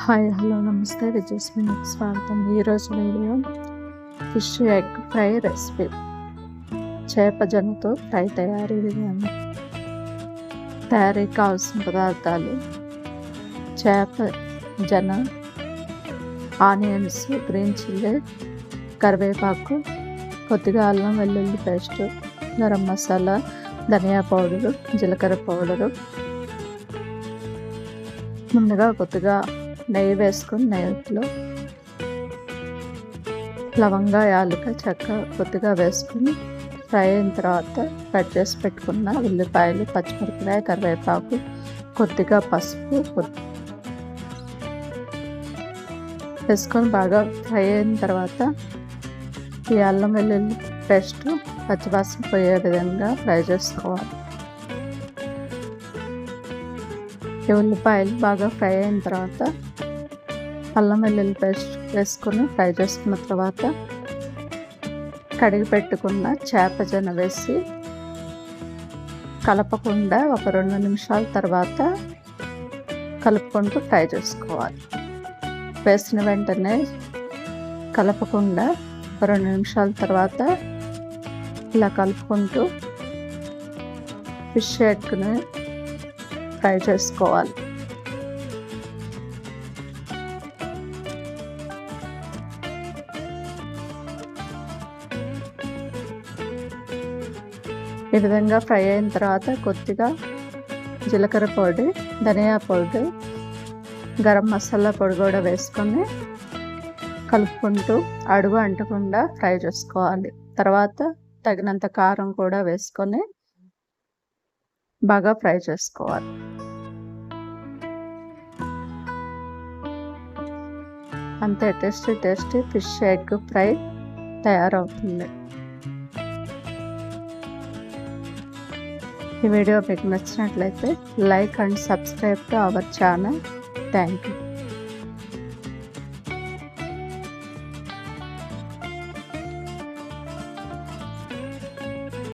Hi hello నమస్తే. విజయస్మినికి స్వాగతం. ఈరోజు video fish egg fry recipe. చేప జనతో ఫ్రై తయారీ విధానం. తయారీకి కావాల్సిన పదార్థాలు. చేప జన ఆనియన్స్ గ్రీన్ చిల్లీ కరివేపాకు కొద్దిగా అల్లం వెల్లుల్లి పేస్ట్ గరం మసాలా ధనియా పౌడరు జీలకర్ర పౌడరు. ముందుగా కొద్దిగా నెయ్యి వేసుకుని నెయ్యిలో లవంగా యాలుక చెక్క కొద్దిగా వేసుకొని ఫ్రై అయిన తర్వాత కట్ చేసి పెట్టుకున్న ఉల్లిపాయలు పచ్చిమిరపకాయ కరివేపాకు కొద్దిగా పసుపు వేసుకొని బాగా ఫ్రై అయిన తర్వాత ఈ అల్లం వెల్లుల్లి పేస్ట్ పచ్చివాసన పోయే విధంగా ఫ్రై చేసుకోవాలి. ఈ ఉల్లిపాయలు బాగా ఫ్రై అయిన తర్వాత అల్లం వెల్లుల్లి పేస్ట్ వేసుకొని ఫ్రై చేసుకున్న తర్వాత కడిగి పెట్టుకున్న చేప జన వేసి కలపకుండా ఒక రెండు నిమిషాల తర్వాత కలుపుకుంటూ ఫ్రై చేసుకోవాలి. వేసిన వెంటనే కలపకుండా రెండు నిమిషాల తర్వాత ఇలా కలుపుకుంటూ ఫిష్ ఎగ్ని ఫ్రై చేసుకోవాలి. ఈ విధంగా ఫ్రై అయిన తర్వాత కొద్దిగా జీలకర్ర పొడి ధనియా పొడి గరం మసాలా పొడి కూడా వేసుకొని కలుపుకుంటూ అడుగు అంటకుండా ఫ్రై చేసుకోవాలి. తర్వాత తగినంత కారం కూడా వేసుకొని బాగా ఫ్రై చేసుకోవాలి. అంతే tasty tasty fish egg fry తయారవుతుంది. ఈ వీడియో మీకు నచ్చినట్లయితే like and subscribe to our channel thank you